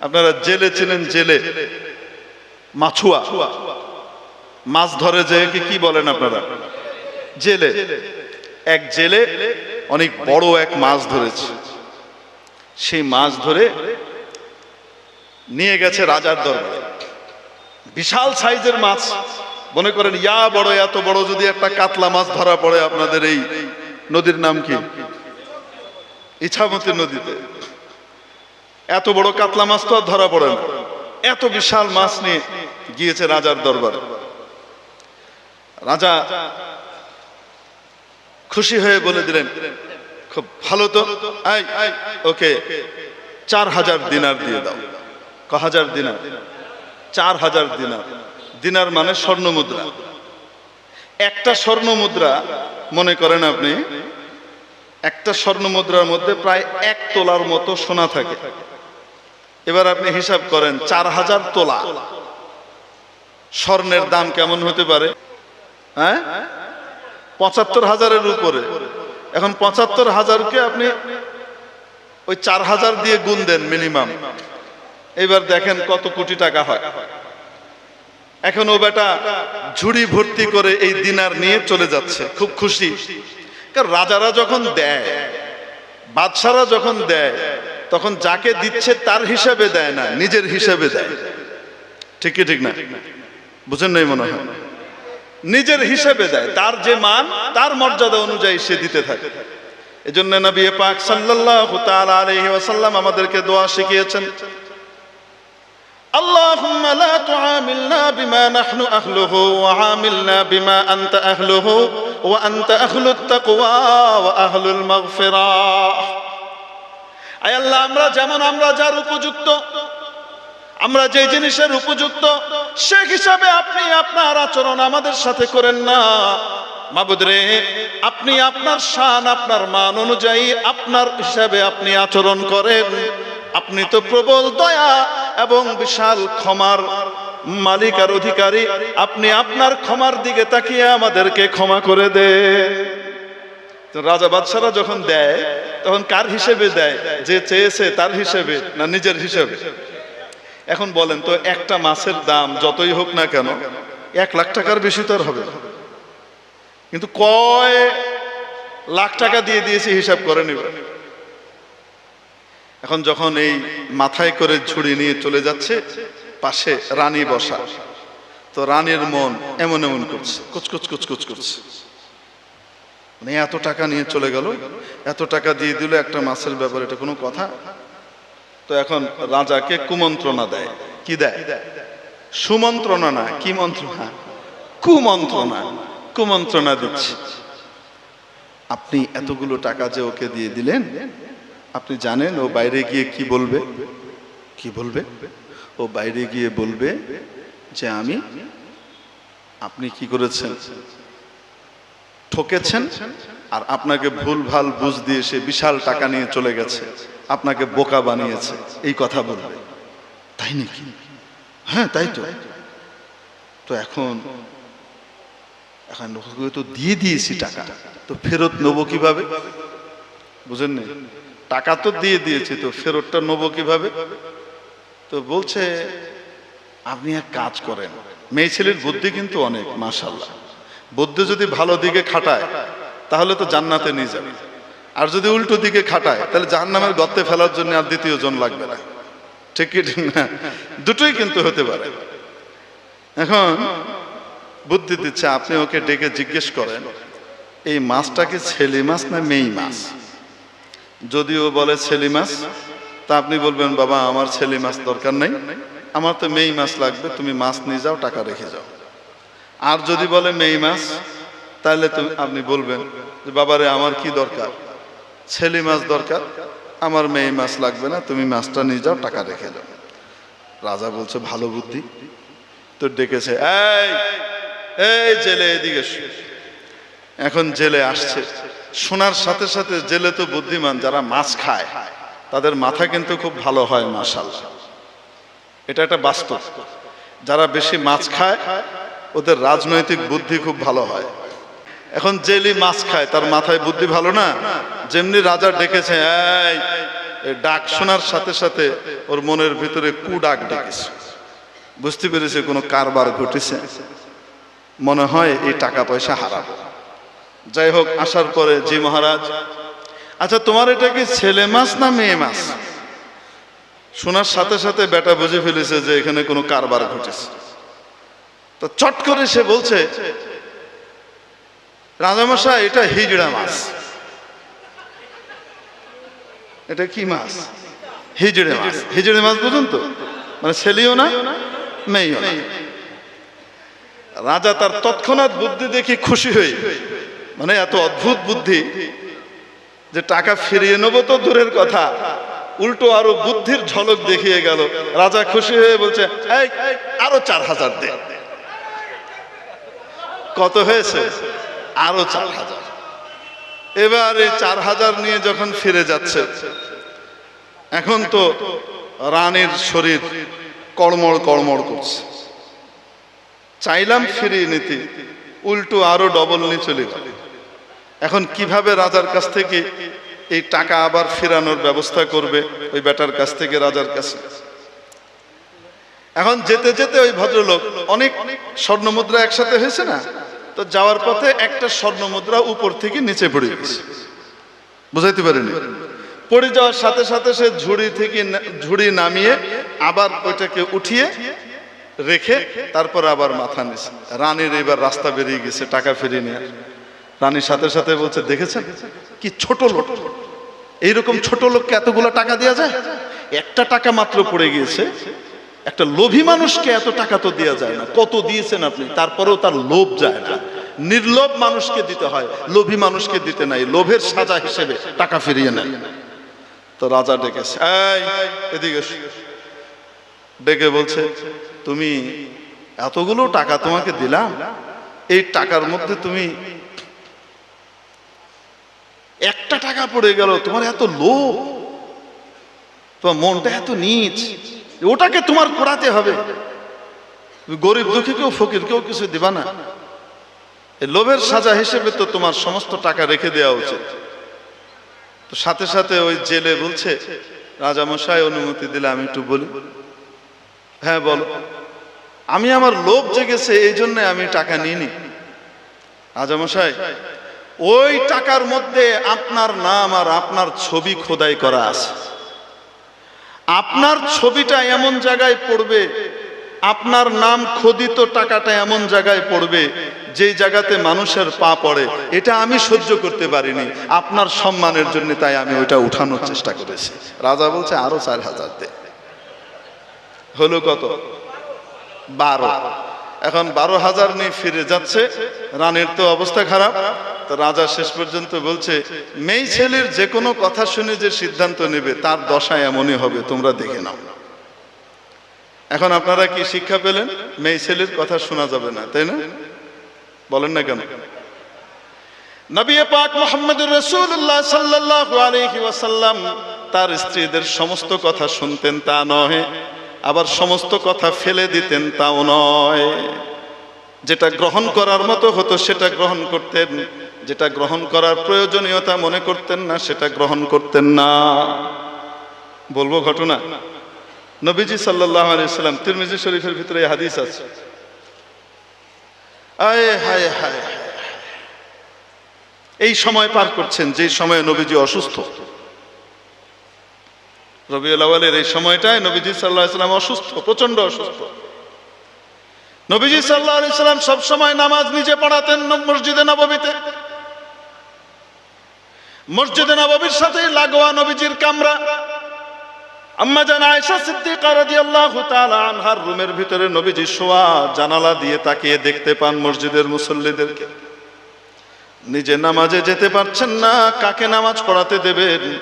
আপনারা জেলে ছিলেন জেলে। মাছুয়া। মাছ ধরে যে কি বলেন আপনারা? জেলে। এক জেলে অনেক বড় এক মাছ ধরেছে। সেই মাছ ধরে নিয়ে গেছে রাজার দরবারে। বিশাল সাইজের মাছ। মনে করেন, ইয়া বড়, এত বড় যদি একটা কাতলা মাছ ধরা পড়ে আপনাদের এই নদীর নাম কি? ইছামতি নদীতে। এত বড় কাতলা মাছ তো আর ধরা পড়ে না। এত বিশাল মাছ নিয়ে গিয়েছে রাজার দরবারে। রাজা খুশি হয়ে বলে দিলেন, খুব ভালো তো। ওকে, চার হাজার দিনার দিয়ে দাও। ক হাজার দিনার? চার হাজার দিনার। দিনার মানে স্বর্ণ মুদ্রা। একটা স্বর্ণ মুদ্রা, মনে করেন আপনি, একটা স্বর্ণ মুদ্রার মধ্যে প্রায় এক তোলার মতো সোনা থাকে। এবার আপনি হিসাব করেন, চার হাজার তোলা। স্বর্ণের দাম কেমন হতে পারে? হ্যাঁ? পঁচাত্তর হাজারের উপরে। এখন পঁচাত্তর হাজারকে আপনি ওই চার হাজার দিয়ে গুণ দেন মিনিমাম। এবার দেখেন কত কোটি টাকা হয়। এখন ও বেটা ঝুড়ি ভর্তি করে এই দিনার নিয়ে চলে যাচ্ছে। খুব খুশি। কারণ রাজারা যখন দেয়, বাদশারা যখন দেয় তখন যাকে দিচ্ছে তার হিসাবে দেয় না নিজের হিসাবে দেয় ঠিক কি ঠিক না বুঝেন নাই মনে হয় নিজের হিসেবে দেয় তার যে মান তার মর্যাদা অনুযায়ী সে দিতে থাকে এজন্য নবী পাক সাল্লাল্লাহু তাআলা আলাইহি ওয়াসাল্লাম আমাদেরকে দোয়া শিখিয়েছেন اللهم لا تعاملنا بما نحن أهله وعاملنا بما أنت أهله وأنت أهل التقوى وأهل المغفرة আয় আল্লাহ, আমরা যেমন আমরা যার উপযুক্ত, আমরা যে জিনিসের উপযুক্ত, সে হিসাবে আপনি আপনার আচরণ আমাদের সাথে করেন না। মাবুদ রে, আপনি আপনার শান, আপনার মান অনুযায়ী আপনার হিসাবে আপনি আচরণ করেন। আপনি তো প্রবল দয়া এবং বিশাল ক্ষমার মালিক আর অধিকারী। আপনি আপনার ক্ষমার দিকে তাকিয়ে আমাদেরকে ক্ষমা করে দে। রাজা বাদশারা যখন দেয়, তখন কার হিসেবে দেয়? যে চেয়েছে তার হিসেবে না নিজের হিসেবে? এখন বলেন তো, একটা মাছের দাম যতই হোক না কেন, এক লাখ টাকার বেশি তো আর হবে কিন্তু কয় লাখ টাকা দিয়ে দিয়েছি হিসাব করে নেবে। এখন যখন এই মাথায় করে ঝুড়ি নিয়ে চলে যাচ্ছে, পাশে রানী বসা। তো রানীর মন এমন এমন করছে, কুচকুচ কুচকুচ করছে। মানে এত টাকা নিয়ে চলে গেল, এত টাকা দিয়ে দিল একটা মাছের ব্যাপারে, এটা কোনো কথা? তো এখন রাজাকে কুমন্ত্রণা দেয়। কি দেয়? সুমন্ত্রণা না, কি মন্ত্রণা? কুমন্ত্রণা কুমন্ত্রণা দিচ্ছে। আপনি এতগুলো টাকা যে ওকে দিয়ে দিলেন, আপনি জানেন ও বাইরে গিয়ে কি বলবে? কি বলবে? ও বাইরে গিয়ে বলবে যে আমি, আপনি কি করেছেন? ঠকেছেন আর আপনাকে ভুল ভালো বুঝ দিয়ে সে বিশাল টাকা নিয়ে চলে গেছে। আপনাকে বোকা বানিয়েছে। এই কথা বলবে। তাই নাকি? হ্যাঁ তাই তো। তো এখন এখন তো দিয়ে দিয়েছি টাকা। তো ফেরত নেব কীভাবে? বুঝেন নি? টাকা তো দিয়ে দিয়েছি, তো ফেরতটা নেব কীভাবে? তো বলছে, আপনি এক কাজ করেন। মেয়ে ছেলের বুদ্ধি কিন্তু অনেক মাশাল্লাহ বুদ্ধি যদি ভালো দিকে খাটায়, তাহলে তো জান্নাতে নিয়ে যাবে। আর যদি উল্টো দিকে খাটায়, তাহলে জাহান্নামের গর্তে ফেলার জন্য আর দ্বিতীয় জন লাগবে না। ঠিক কি ঠিক না? দুটোই কিন্তু হতে পারে। এখন বুদ্ধি দিচ্ছে, আপনি ওকে ডেকে জিজ্ঞেস করেন, এই মাছটা কি ছেলে মাছ না মেয়ে মাছ? যদিও বলে ছেলে মাছ, তা আপনি বলবেন, বাবা, আমার ছেলে মাছ দরকার নেই। আমার তো মেয়ে মাছ লাগবে, তুমি মাছ নিয়ে যাও, টাকা রেখে যাও। আর যদি বলে মেয়ে মাছ, তাহলে তুমি আপনি বলবেন যে, বাবারে, আমার কি দরকার? ছেলে মাছ দরকার? আমার মেয়ে মাছ লাগবে না, তুমি মাছটা নিয়ে যাও, টাকা রেখে যাও রাজা বলছে, ভালো বুদ্ধি। তো ডেকেছে, এই এই জেলে এদিকে। এখন জেলে আসছে। শোনার সাথে সাথে জেলে তো বুদ্ধিমান, যারা মাছ খায়, তাদের মাথা কিন্তু খুব ভালো হয় মাশাল্লাহ এটা একটা বাস্তব। যারা বেশি মাছ খায় ওদের রাজনৈতিক বুদ্ধি খুব ভালো হয়। এখন জেলি মাছ খায়, তার মাথায় বুদ্ধি ভালো না? যেমনি রাজা ডেকেছে ডাক শোনার সাথে সাথে ওর মনের ভিতরে কু ডাক ডেকেছে। বুঝতে পেরেছে কোনো কারবার ঘটেছে? মনে হয় এই টাকা পয়সা হারাবো। যাই হোক, আসার পরে, জি মহারাজ আচ্ছা তোমার এটা কি ছেলে মাছ না মেয়ে মাছ? শোনার সাথে সাথে বেটা বুঝে ফেলেছে যে এখানে কোনো কারবার ঘটেছে। তো চট করে সে বলছে, রাজামশাই, এটা হিজড়া মাছ। এটা কি মাছ? হিজড়ে মাছ। হিজড়ে মাছ বুঝুন তো? মানে ছেলেও না, মেয়েও না। রাজা তার তৎক্ষণাৎ বুদ্ধি দেখি খুশি হয়ে মানে এত অদ্ভুত বুদ্ধি যে টাকা ফিরিয়ে নেব তো দূরের কথা। উল্টো আরও বুদ্ধির ঝলক দেখিয়ে গেল। রাজা খুশি হয়ে বলছে আরও চার হাজার দে। কত হয়েছে? আরও চার হাজার। এবার এই চার হাজার নিয়ে যখন ফিরে যাচ্ছে, এখন তো রানীর শরীর কড়মড় কড়মড় করছে। চাইলাম ফিরিয়ে নিতে, উল্টো আরও ডবল নিয়ে চলে গেল। এখন কীভাবে রাজার কাছ থেকে এই টাকা আবার ফেরানোর ব্যবস্থা করবে ওই বেটার কাছ থেকে রাজার কাছে? এখন যেতে যেতে ওই ভদ্রলোক অনেক স্বর্ণ মুদ্রা একসাথে হয়েছে না? তো যাওয়ার পথে একটা স্বর্ণ মুদ্রা উপর থেকে নিচে পড়ে গেছে। বুঝাইতে পারেনি? পড়ে যাওয়ার সাথে সাথে সে ঝুড়ি থেকে ঝুড়ি নামিয়ে আবার ওইটাকে উঠিয়ে রেখে তারপর আবার মাথা নিছে। রানীর এবার রাস্তা বেরিয়ে গেছে, টাকা ফিরিয়ে নিয়ে। রানীর সাথে সাথে বলছে, দেখেছেন? কি ছোট লোক। এইরকম ছোট লোককে এতগুলো টাকা দেওয়া যায়? একটা টাকা মাত্র পড়ে গিয়েছে। একটা লোভী মানুষকে এত টাকা তো দেওয়া যায় না। কত দিয়েছেন আপনি? তারপরেও তার লোভ যায় না। নির্লোভ মানুষকে দিতে হয়, লোভী মানুষকে দিতে নাই, লোভের সাজা হিসেবে টাকা ফিরিয়ে নেয় তো রাজা ডেকেছে এদিকে ডেকে বলছে, তুমি এতগুলো টাকা তোমাকে দিলাম, এই টাকার মধ্যে তুমি একটা টাকা পড়ে গেল, তোমার এত লোভ, তোমার মনটা এত নিচ। ওটাকে তোমার করাতে হবে। গরিব দুঃখী কেউ ফকির কেউ কিছু দিবা না। লোভের সাজা হিসেবে তো তোমার সমস্ত টাকা রেখে দেওয়া উচিত। তো সাথে সাথে ওই জেলে বলছে, রাজামশাই, অনুমতি দিলে আমি একটু বলি। হ্যাঁ বলো। আমি আমার লোভ জেগেছে, এই জন্য আমি টাকা নিইনি। রাজামশাই, ওই টাকার মধ্যে আপনার নাম আর আপনার ছবি খোদাই করা আছে। আপনার ছবিটা এমন জায়গায় পড়বে, আপনার নাম খোদিত টাকাটা এমন জায়গায় পড়বে, যেই জায়গাতে মানুষের পা পড়ে। এটা আমি সহ্য করতে পারিনি। আপনার সম্মানের জন্য তাই আমি ওইটা উঠানোর চেষ্টা করেছি। রাজা বলছে, আরও চার হাজার দে। হলো কত? বারো। এখন বারো হাজার নিয়ে ফিরে যাচ্ছে। রানের তো অবস্থা খারাপ। রাজা শেষ পর্যন্ত বলছে, মেয়ে ছেলের যে কোনো কথা শুনে যে সিদ্ধান্ত নেবে, তার দশা এমনই হবে, তোমরা দেখে নাও। এখন আপনারা কি শিক্ষা পেলেন? মেয়ে ছেলের কথা শোনা যাবে না, তাই না? বলেন না কেন? নবী পাক মোহাম্মদুর রসুল্লাহ সাল্লাল্লাহু আলাইহি ওয়াসাল্লাম তার স্ত্রীদের সমস্ত কথা শুনতেন, তা নয় আবার সমস্ত কথা ফেলে দিতেন, তাও নয়। যেটা গ্রহণ করার মতো হতো, সেটা গ্রহণ করতেন। যেটা গ্রহণ করার প্রয়োজনীয়তা মনে করতেন না, সেটা গ্রহণ করতেন না। বলব ঘটনা। নবীজি সাল্লাহ আলাইসাল্লাম তিরমিজি শরীফের ভিতরে হাদিস আছে। এই সময় পার করছেন যে সময়ে নবীজি অসুস্থ। রবিউল আওয়ালের এই সময়টায় নবীজি সাল্লাহ সাল্লাম অসুস্থ প্রচণ্ড অসুস্থ। নবীজি সাল্লাহ সাল্লাম সবসময় নামাজ নিজে পড়াতেন, মসজিদে নববীতে মসজিদে নববীর সাথে লাগোয়া নবীজির কামরা। আম্মা জান আয়েশা সিদ্দিকা রাদিয়াল্লাহু তাআলা আনহার রুমের ভিতরে নবীজি শোয়া, জানালা দিয়ে তাকিয়ে দেখতে পান মসজিদের মুসল্লিদেরকে। নিজে নামাজে যেতে পারছেন না, কাকে নামাজ পড়াতে দেবেন?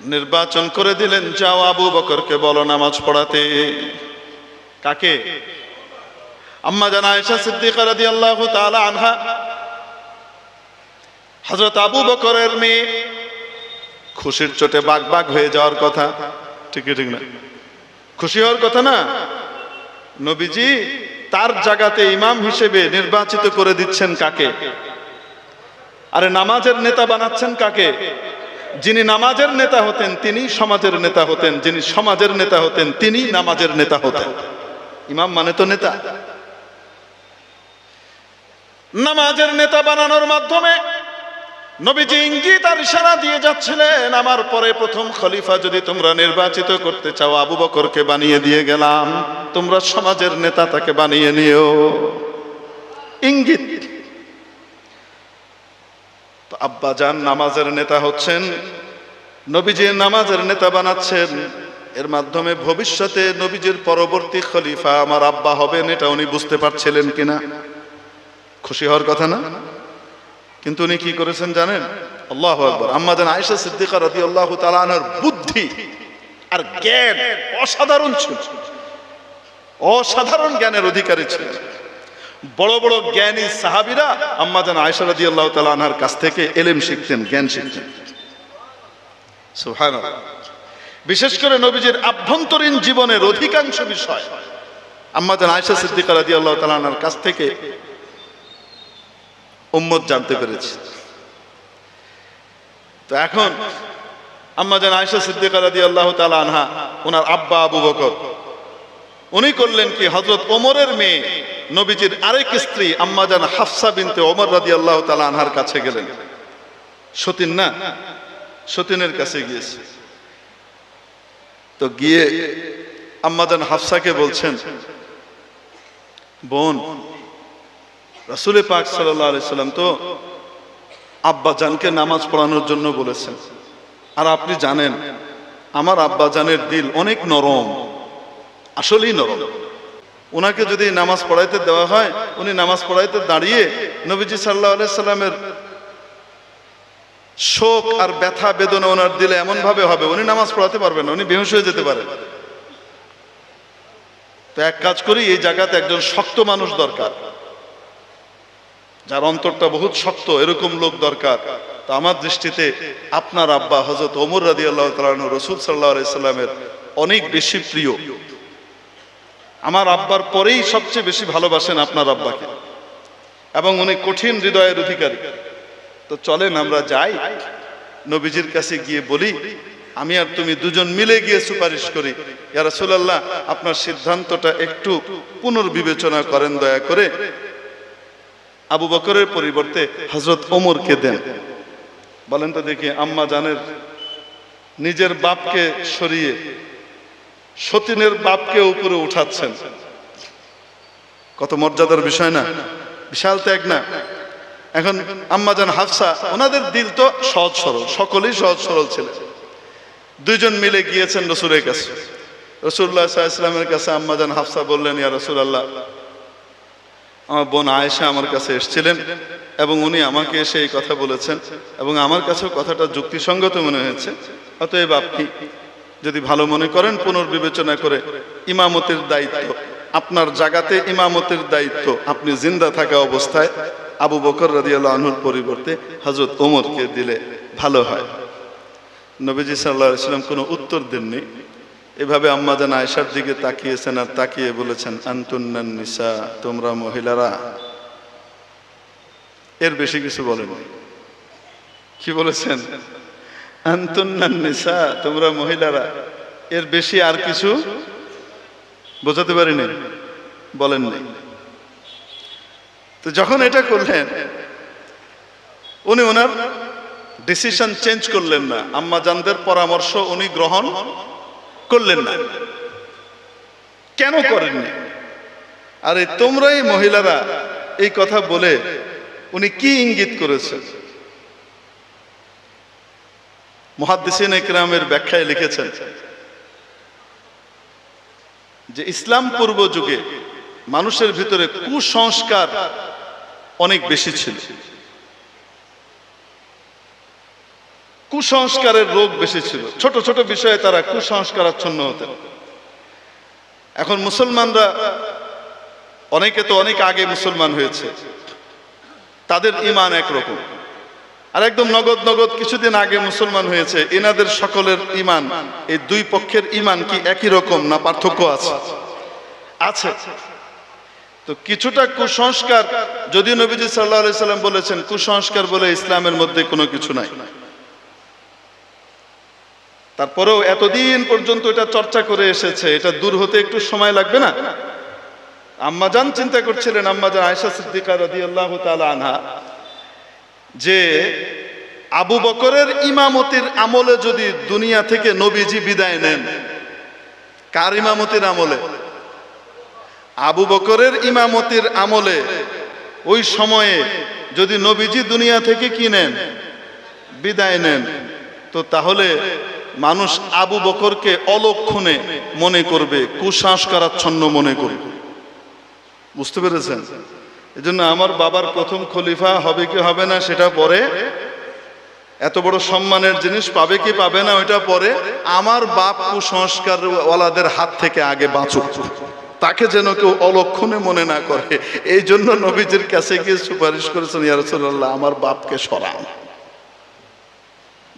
নির্বাচন করে দিলেন, যাও আবু বকরকে বলো নামাজ পড়াতে। কাকে? আম্মা জান আয়েশা সিদ্দিকা রাদিয়াল্লাহু তাআলা আনহা হযরত আবু বকরের মেয়ে। খুশির চোটে বাগ বাগ হয়ে যাওয়ার কথা। ঠিক ঠিক না? খুশি হওয়ার কথা না? নবীজি তার জায়গাতে ইমাম হিসেবে নির্বাচিত করে দিচ্ছেন কাকে? আরে নামাজের নেতা বানাচ্ছেন কাকে? যিনি নামাজের নেতা হতেন, তিনি সমাজের নেতা হতেন। যিনি সমাজের নেতা হতেন, তিনি নামাজের নেতা হতেন। ইমাম মানে তো নেতা। নামাজের নেতা বানানোর মাধ্যমে নবীজি ইঙ্গিত আর ইশারা দিয়ে যাচ্ছিলেন, আমার পরে প্রথম খলিফা যদি তোমরা নির্বাচিত করতে চাও, আবু বকরকে বানিয়ে দিয়ে গেলাম। তোমরা সমাজের নেতা তাকে বানিয়ে নিও। ইঙ্গিত। আব্বা যান, নামাজের নেতা হচ্ছেন, নবীজি নামাজের নেতা বানাচ্ছেন। এর মাধ্যমে ভবিষ্যতে নবীজির পরবর্তী খলিফা আমার আব্বা হবেন, এটা উনি বুঝতে পারছিলেন কিনা? খুশি হওয়ার কথা না? কিন্তু উনি কি করেছেন জানেন? আল্লাহ আকবর। আম্মা জান আয়েশা সিদ্দিকা রাদিয়াল্লাহু তাআলা আনহার বুদ্ধি আর জ্ঞান অসাধারণ ছিল। অসাধারণ জ্ঞানের অধিকারী ছিলেন বড় বড় জ্ঞানী সাহাবীরা আম্মা জান আয়েশা রাদিয়াল্লাহু তাআলা আনহার কাছ থেকে এলেম শিখতেন, জ্ঞান শিখতেন। বিশেষ করে নবীজির আভ্যন্তরীণ জীবনের অধিকাংশ বিষয় আম্মা জান আয়েশা সিদ্দিকা রাদিয়াল্লাহু তাআলা আনহার কাছ থেকে উম্মত জানতে পেরেছে। তো এখন আম্মা জান আয়েশা সিদ্দিকা আল্লাহ তালা আনহা ওনার আব্বা আবু বকর, উনি করলেন কি, হযরত ওমরের মেয়ে নবীজির আরেক স্ত্রী আম্মা জান হাফসা বিনতে ওমর আল্লাহ তালা আনহার কাছে গেলেন। সতীন না? সতীনের কাছে গিয়েছে। তো গিয়ে আম্মা জান হাফসাকে বলছেন, বোন রাসুলে পাক সাল্লাহ আলাইসাল্লাম তো আব্বা জানকে নামাজ পড়ানোর জন্য বলেছেন। আর আপনি জানেন, আমার আব্বা জানের দিল অনেক নরম, আসলেই নরম। ওনাকে যদি নামাজ পড়াইতে দেওয়া হয়, উনি নামাজ পড়াইতে দাঁড়িয়ে নবীজি সাল্লাহ আলাইসাল্লামের শোক আর ব্যথা, বেদনা ওনার দিলে এমন ভাবে হবে, উনি নামাজ পড়াতে পারবেন না, উনি বেহুশ হয়ে যেতে পারেন তো এক কাজ করি, এই জায়গাতে একজন শক্ত মানুষ দরকার। যার অন্তরটা বহুত শক্ত, এরকম লোক দরকার। তো আমার দৃষ্টিতে আপনার আব্বা হজরত ওমর রাদি আল্লাহ তালন রসুল সাল্লাহ সাল্লামের অনেক বেশি প্রিয়। আমার আব্বার পরেই সবচেয়ে বেশি ভালোবাসেন আপনার আব্বাকে। এবং উনি কঠিন হৃদয়ের অধিকারী। তো চলেন আমরা যাই। নবীজির কাছে গিয়ে বলি, আমি আর তুমি দুজন মিলে গিয়ে সুপারিশ করি। ইয়া রাসূলুল্লাহ, আপনার সিদ্ধান্তটা একটু পুনর্বিবেচনা করেন দয়া করে। আবু বকরের পরিবর্তে হজরত ওমরকে দেন। বলেন তো দেখি আম্মা জানের নিজের বাপকে সরিয়ে সতীনের বাপকে উপরে উঠাচ্ছেন। কত মর্যাদার বিষয় না? বিশাল ত্যাগ না? এখন আম্মাজান হাফসা, ওনাদের দিল তো সহজ সরল, সকলেই সহজ সরল ছিলেন দুইজন মিলে গিয়েছেন রসুলের কাছে। রসুল্লাহ ইসলামের কাছে আম্মাজান হাফসা বললেন, ইয়া রসুল আল্লাহ আমার বোন আয়েশা আমার কাছে এসেছিলেন এবং উনি আমাকে এসে এই কথা বলেছেন এবং আমার কাছেও কথাটা যুক্তিসঙ্গত মনে হয়েছে। অতএব আপনি যদি ভালো মনে করেন, পুনর্বিবেচনা করে ইমামতের দায়িত্ব, আপনার জায়গাতে ইমামতের দায়িত্ব, আপনি জিন্দা থাকা অবস্থায় আবু বকর রাদিয়াল্লাহু আনহুর পরিবর্তে হজরত ওমরকে দিলে ভালো হয়। নবীজি সাল্লাহ সাল্লাম কোনো উত্তর দেননি। এভাবে আম্মাজান আয়সার দিকে তাকিয়েছেন আর তাকিয়ে বলেছেন, আন্তুন্নান নিসা, তোমরা মহিলারা? এর বেশি কিছু বলেনি কি বলেছেন? আন্তুন্নান নিসা, তোমরা মহিলারা? এর বেশি আর কিছু বোঝাতে পারিনি, বলেননি। তো যখন এটা করলেন, উনি ওনার ডিসিশন চেঞ্জ করলেন না। আম্মা জানদের পরামর্শ উনি গ্রহণ করলেন না। কেন করেননি আরে তোমরাই মহিলারা এই কথা বলে উনি কি ইঙ্গিত করেছেন? মহাদ্দিসিন একরামের ব্যাখ্যায় লিখেছেন যে ইসলাম পূর্ব যুগে মানুষের ভিতরে কুসংস্কার অনেক বেশি ছিল। কুসংস্কারের রোগ বেশি ছিল। ছোট ছোট বিষয়ে তারা কুসংস্কারাচ্ছন্ন হতেন। এখন মুসলমানরা, অনেকে তো অনেক আগে মুসলমান হয়েছে। তাদের ইমান একরকম। আর একদম নগদ নগদ কিছুদিন আগে মুসলমান হয়েছে। এনাদের সকলের ইমান এই দুই পক্ষের ইমান কি একই রকম না পার্থক্য আছে? আছে। তো কিছুটা কুসংস্কার, যদিও নবীজি সাল্লাহ সাল্লাম বলেছেন, কুসংস্কার বলে ইসলামের মধ্যে কোনো কিছু নাই। তারপরেও এতদিন পর্যন্ত এটা চর্চা করে এসেছে, এটা দূর হতে একটু সময় লাগবে না? আম্মাজান চিন্তা করছিলেন আম্মাজান আয়সা সিদ্দিকা রাদিয়াল্লাহু তাআলা আনহা, যে আবু বকরের ইমামতির আমলে যদি দুনিয়া থেকে নবীজি বিদায় নেন, কার ইমামতির আমলে? আবু বকরের ইমামতির আমলে ওই সময়ে যদি নবীজি দুনিয়া থেকে কিনেন বিদায় নেন, তো তাহলে মানুষ আবু বকরকে অলক্ষণে মনে করবে, কুসংস্কারাচ্ছন্ন মনে করবে। বুঝতে পেরেছেন? এই জন্য আমার বাবার প্রথম খলিফা হবে কি হবে না সেটা পরে, এত বড় সম্মানের জিনিস পাবে কি পাবে না ওইটা পরে আমার বাপ কুসংস্কার ওয়ালাদের হাত থেকে আগে বাঁচুক। তাকে যেন কেউ অলক্ষণে মনে না করে। এই জন্য নবীজির কাছে গিয়ে সুপারিশ করেছেন ইয়ারসুল্লাহ আমার বাপকে সরান।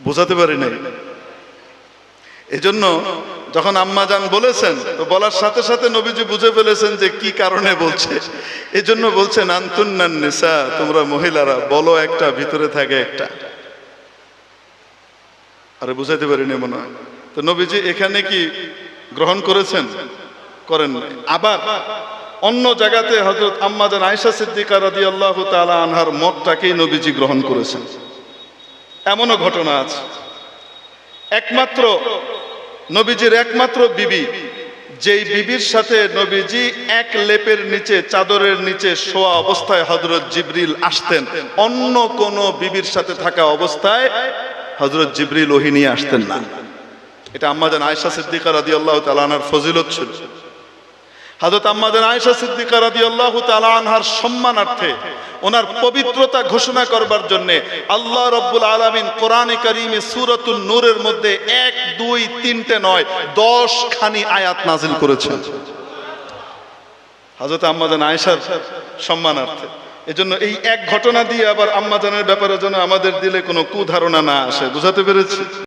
বোঝাতে পারি নাই? এই জন্য যখন আম্মাজান বলেছেন, তো বলার সাথে সাথে নবীজি বুঝে ফেলেছেন যে কি কারণে বলছে। এই জন্য বলছেন, আন্তুন্নান নিসা, তোমরা মহিলারা, বলো একটা, ভিতরে থাকে একটা। আরে বুঝাইতে পারিনি মনে হয়। তো নবীজি এখানে কি গ্রহণ করেছেন? করেন আবার অন্য জায়গাতে হজরত আম্মাজান আয়সা সিদ্দিকা রাদি আল্লাহ তালা আনহার মতটাকেই নবীজি গ্রহণ করেছেন। এমনও ঘটনা আছে। একমাত্র নবীজির একমাত্র বিবি। যেই বিবির সাথে নবীজি এক লেপের নিচে, চাদরের নিচে শোয়া অবস্থায় হজরত জিবরিল আসতেন, অন্য কোন বিবির সাথে থাকা অবস্থায় হজরত জিবরিল ওহিনী আসতেন না। এটা আম্মাজান আয়সা সিদ্দিকার আদি আল্লাহ তালানার ফজিলত ছিল। হাজরত আম্মাজান আয়সা সিদ্দিকা রাদি আল্লাহ আনহার সম্মানার্থে ওনার পবিত্রতা ঘোষণা করবার জন্য আল্লাহ রব্বুল আলমিন কোরআনে করিমে সুরতুল নূরের মধ্যে এক, দুই, তিনটে, নয়, দশ খানি আয়াত নাজিল করেছেন। হাজরত আম্মাজান আয়সার সম্মানার্থে। এজন্য এই এক ঘটনা দিয়ে আবার আম্মাজানের ব্যাপারে যেন আমাদের দিলে কোনো কুধারণা না আসে। বুঝাতে পেরেছি?